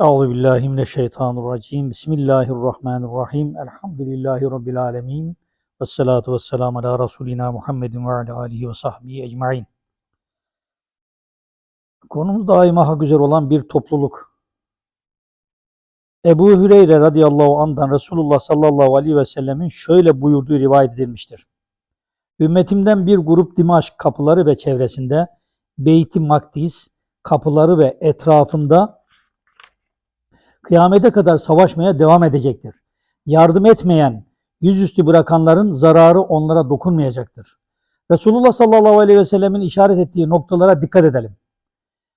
Euzu billahi mineşşeytanirracim. Bismillahirrahmanirrahim. Elhamdülillahi rabbil alamin. Ves salatu vesselam ala Resulina Muhammedin ve ala alihi ve sahbihi ecmaîn. Konumuz daima hak üzere olan bir topluluk. Ebu Hüreyre radıyallahu anh'dan Resulullah sallallahu aleyhi ve sellemin şöyle buyurduğu rivayet edilmiştir. Ümmetimden bir grup Dimaşk kapıları ve çevresinde Beyt-i Makdis kapıları ve etrafında kıyamete kadar savaşmaya devam edecektir. Yardım etmeyen, yüzüstü bırakanların zararı onlara dokunmayacaktır. Resulullah sallallahu aleyhi ve sellemin işaret ettiği noktalara dikkat edelim.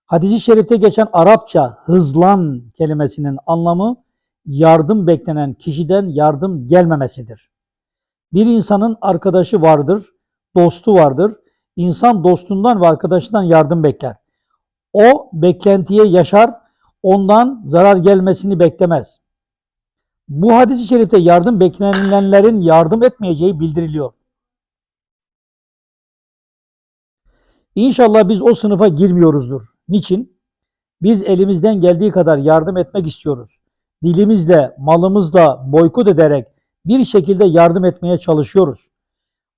Hadis-i şerifte geçen Arapça hızlan kelimesinin anlamı yardım beklenen kişiden yardım gelmemesidir. Bir insanın arkadaşı vardır, dostu vardır. İnsan dostundan ve arkadaşından yardım bekler. O beklentiye yaşar, ondan zarar gelmesini beklemez. Bu hadis-i şerifte yardım beklenenlerin yardım etmeyeceği bildiriliyor. İnşallah biz o sınıfa girmiyoruzdur. Niçin? Biz elimizden geldiği kadar yardım etmek istiyoruz. Dilimizle, malımızla boykot ederek bir şekilde yardım etmeye çalışıyoruz.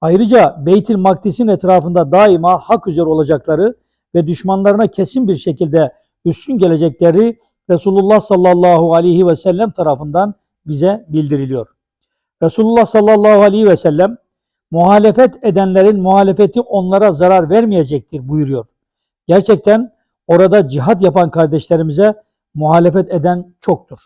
Ayrıca Beytil Makdis'in etrafında daima hak üzere olacakları ve düşmanlarına kesin bir şekilde üstün gelecekleri Resulullah sallallahu aleyhi ve sellem tarafından bize bildiriliyor. Resulullah sallallahu aleyhi ve sellem muhalefet edenlerin muhalefeti onlara zarar vermeyecektir buyuruyor. Gerçekten orada cihat yapan kardeşlerimize muhalefet eden çoktur.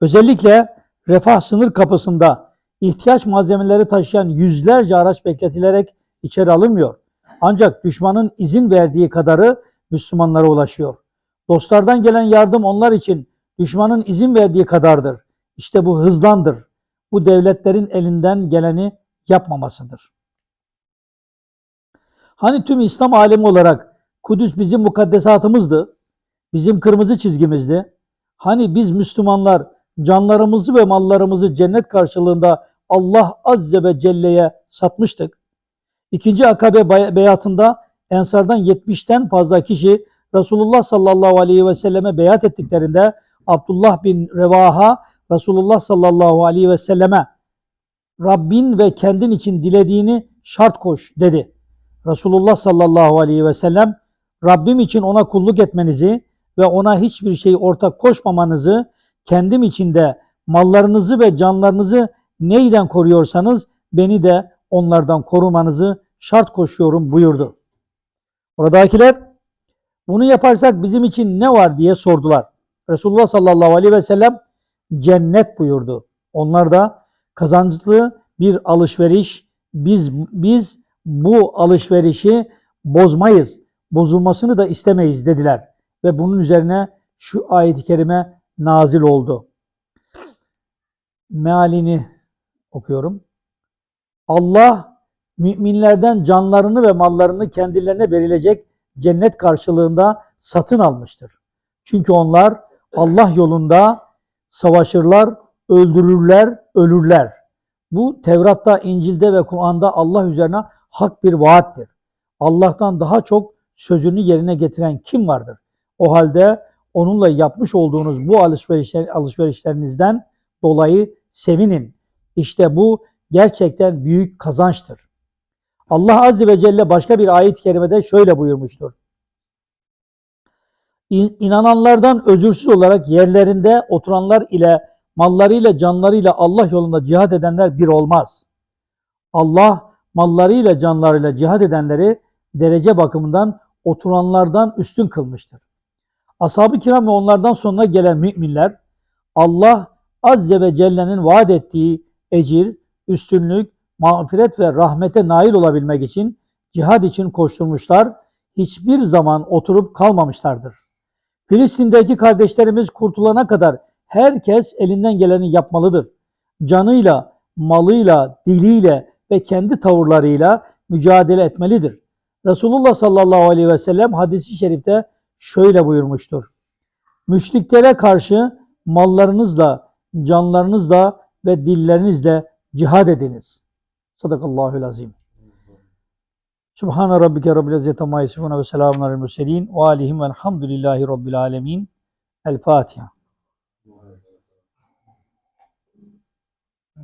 Özellikle refah sınır kapısında ihtiyaç malzemeleri taşıyan yüzlerce araç bekletilerek içeri alınmıyor. Ancak düşmanın izin verdiği kadarı Müslümanlara ulaşıyor. Dostlardan gelen yardım onlar için düşmanın izin verdiği kadardır. İşte bu hızlandır. Bu devletlerin elinden geleni yapmamasıdır. Hani tüm İslam alemi olarak Kudüs bizim mukaddesatımızdı, bizim kırmızı çizgimizdi. Hani biz Müslümanlar canlarımızı ve mallarımızı cennet karşılığında Allah Azze ve Celle'ye satmıştık. İkinci akabe beyatında Ensardan 70'ten fazla kişi Resulullah sallallahu aleyhi ve selleme beyat ettiklerinde Abdullah bin Revaha Resulullah sallallahu aleyhi ve selleme Rabbin ve kendin için dilediğini şart koş dedi. Resulullah sallallahu aleyhi ve sellem Rabbim için ona kulluk etmenizi ve ona hiçbir şey ortak koşmamanızı kendim için de mallarınızı ve canlarınızı neyden koruyorsanız beni de onlardan korumanızı şart koşuyorum buyurdu. Oradakiler bunu yaparsak bizim için ne var diye sordular. Resulullah sallallahu aleyhi ve sellem cennet buyurdu. Onlar da kazançlı bir alışveriş biz biz bu alışverişi bozmayız. Bozulmasını da istemeyiz dediler. Ve bunun üzerine şu ayet-i kerime nazil oldu. Mealini okuyorum. Allah müminlerden canlarını ve mallarını kendilerine verilecek cennet karşılığında satın almıştır. Çünkü onlar Allah yolunda savaşırlar, öldürürler, ölürler. Bu Tevrat'ta, İncil'de ve Kur'an'da Allah üzerine hak bir vaattir. Allah'tan daha çok sözünü yerine getiren kim vardır? O halde onunla yapmış olduğunuz bu alışverişler, alışverişlerinizden dolayı sevinin. İşte bu gerçekten büyük kazançtır. Allah Azze ve Celle başka bir ayet-i kerimede şöyle buyurmuştur. İnananlardan özürsüz olarak yerlerinde oturanlar ile mallarıyla canlarıyla Allah yolunda cihad edenler bir olmaz. Allah mallarıyla canlarıyla cihad edenleri derece bakımından oturanlardan üstün kılmıştır. Ashab-ı kiram ve onlardan sonra gelen müminler Allah Azze ve Celle'nin vaat ettiği ecir, üstünlük, mağfiret ve rahmete nail olabilmek için cihad için koşturmuşlar, hiçbir zaman oturup kalmamışlardır. Filistin'deki kardeşlerimiz kurtulana kadar herkes elinden geleni yapmalıdır. Canıyla, malıyla, diliyle ve kendi tavırlarıyla mücadele etmelidir. Resulullah sallallahu aleyhi ve sellem hadisi şerifte şöyle buyurmuştur. Müşriklere karşı mallarınızla, canlarınızla ve dillerinizle cihad ediniz. Sadakallahul azim. Subhane rabbike rabbil izzeti amma yasifun ve selamun aleyhi murselin ve alihim velhamdülillahi rabbil alemin. El Fatiha.